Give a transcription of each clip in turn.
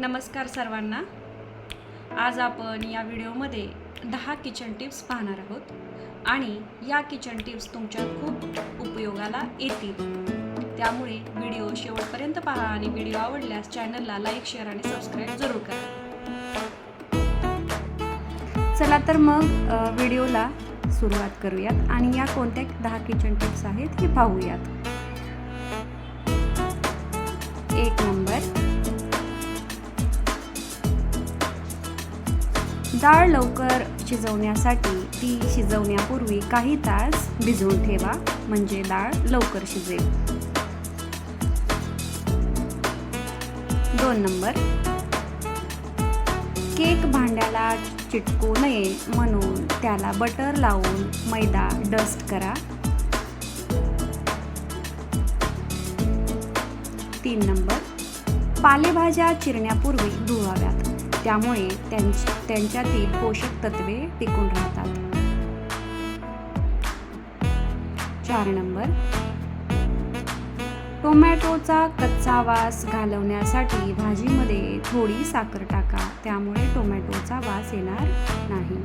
नमस्कार सर्वांना. आज आपण या व्हिडिओमध्ये दहा किचन टिप्स पाहणार आहोत आणि या किचन टिप्स तुमच्या खूप उपयोगाला येतील. त्यामुळे व्हिडिओ शेवटपर्यंत पहा आणि व्हिडिओ आवडल्यास चॅनलला लाईक शेअर आणि सबस्क्राईब जरूर करा. चला तर मग व्हिडिओला सुरुवात करूयात आणि या कोणत्या दहा किचन टिप्स आहेत हे पाहूयात. डाळ लवकर शिजवण्यासाठी ती शिजवण्यापूर्वी काही तास भिजवून ठेवा म्हणजे डाळ लवकर शिजेल. दोन नंबर. केक भांड्याला चिटकू नये म्हणून त्याला बटर लावून मैदा डस्ट करा. तीन नंबर. पालेभाज्या चिरण्यापूर्वी धुवाव्यात. त्यामुळे त्यां त्यांच्यातील पोषक तत्वे टिकून राहतात. चार नंबर. टोमॅटोचा कच्चा वास घालवण्यासाठी भाजीमध्ये थोडी साखर टाका त्यामुळे टोमॅटोचा वास येणार नाही.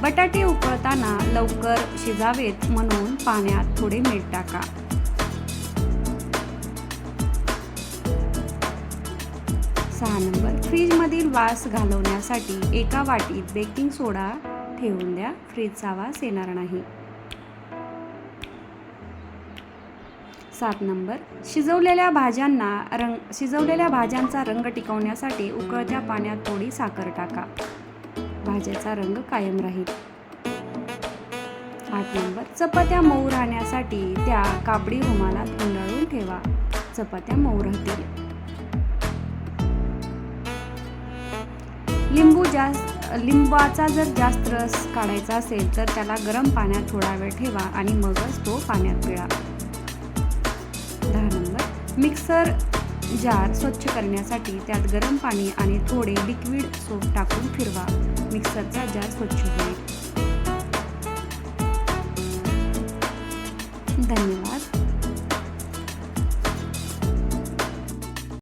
बटाटे उकळताना लवकर शिजावेत म्हणून पाण्यात थोडे मीठ टाका. सहा नंबर. फ्रीजमधील वास घालवण्यासाठी एका वाटीत बेकिंग सोडा ठेवून द्या. फ्रीजचा वास येणार नाही. सात नंबर. शिजवलेल्या भाज्यांना रंग शिजवलेल्या भाज्यांचा रंग टिकवण्यासाठी उकळत्या पाण्यात थोडी साखर टाका. भाज्याचा रंग कायम राहील. आठ नंबर. चपात्या मऊ राहण्यासाठी त्या कापडी रुमालात गुंडाळून ठेवा. चपात्या मऊ राहतील. लिंबू जास्त लिंबाचा जर जास्त रस काढायचा असेल तर त्याला गरम पाण्यात थोडा वेळ ठेवा आणि मगच तो पाण्यात पिळा. दहा नंबर. मिक्सर जार स्वच्छ करण्यासाठी त्यात गरम पाणी आणि थोडे लिक्विड सोप टाकून फिरवा. मिक्सरचा जार स्वच्छ होईल. धन्यवाद.